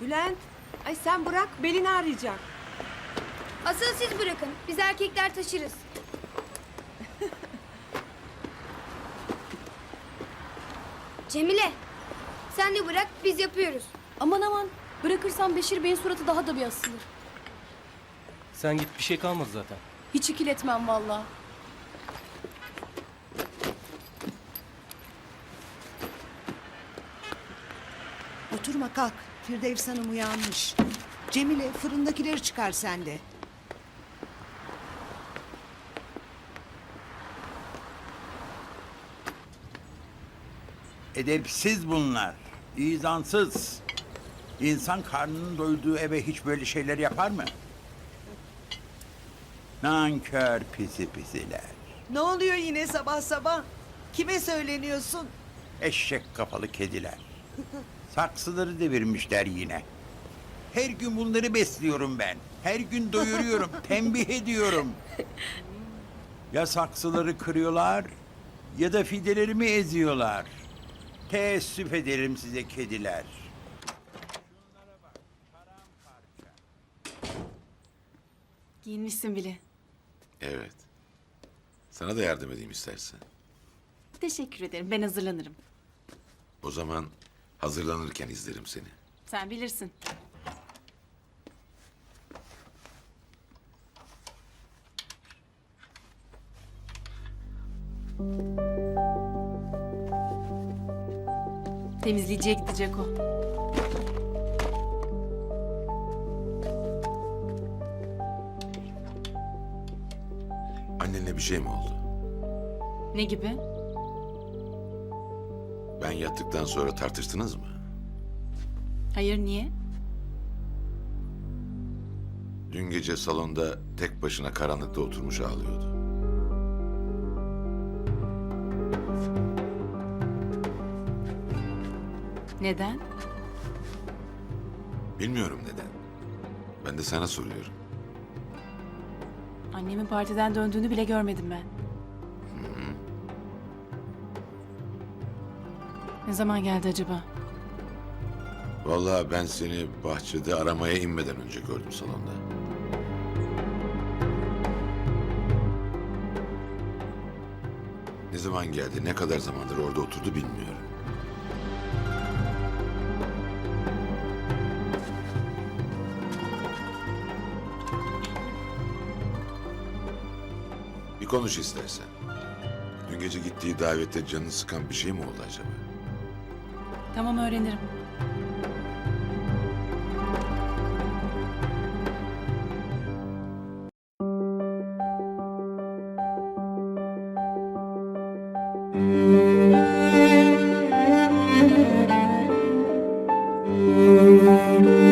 Bülent, ay sen bırak belini ağrıyacak. Asıl siz bırakın. Biz erkekler taşırız. Cemile, sen de bırak biz yapıyoruz. Aman aman bırakırsam Beşir Bey'in suratı daha da bir asılır. Sen git bir şey kalmadı zaten. Hiç ikiletmem valla. Oturma kalk. Firdevs Hanım uyanmış. Cemile fırındakileri çıkar sen de. Edepsiz bunlar. İzansız. İnsan karnının doyduğu eve hiç böyle şeyler yapar mı? Nankör pisi pisiler. Ne oluyor yine sabah sabah? Kime söyleniyorsun? Eşek kafalı kediler. Saksıları devirmişler yine. Her gün bunları besliyorum ben. Her gün doyuruyorum, tembih ediyorum. Ya saksıları kırıyorlar ya da fidelerimi eziyorlar. Teessüf ederim size kediler. Giyinmişsin bile. Evet. Sana da yardım edeyim istersen. Teşekkür ederim ben hazırlanırım. O zaman hazırlanırken izlerim seni. Sen bilirsin. Temizleyiciye gidecek o. Annenle bir şey mi oldu? Ne gibi? Ben yattıktan sonra tartıştınız mı? Hayır niye? Dün gece salonda tek başına karanlıkta oturmuş ağlıyordu. Neden? Bilmiyorum neden. Ben de sana soruyorum. Annemin partiden döndüğünü bile görmedim ben. Ne zaman geldi acaba? Vallahi ben seni bahçede aramaya inmeden önce gördüm salonda. Ne zaman geldi, ne kadar zamandır orada oturdu bilmiyorum. Bir konuş istersen. Dün gece gittiği davette canını sıkan bir şey mi oldu acaba? Tamam öğrenirim. Müzik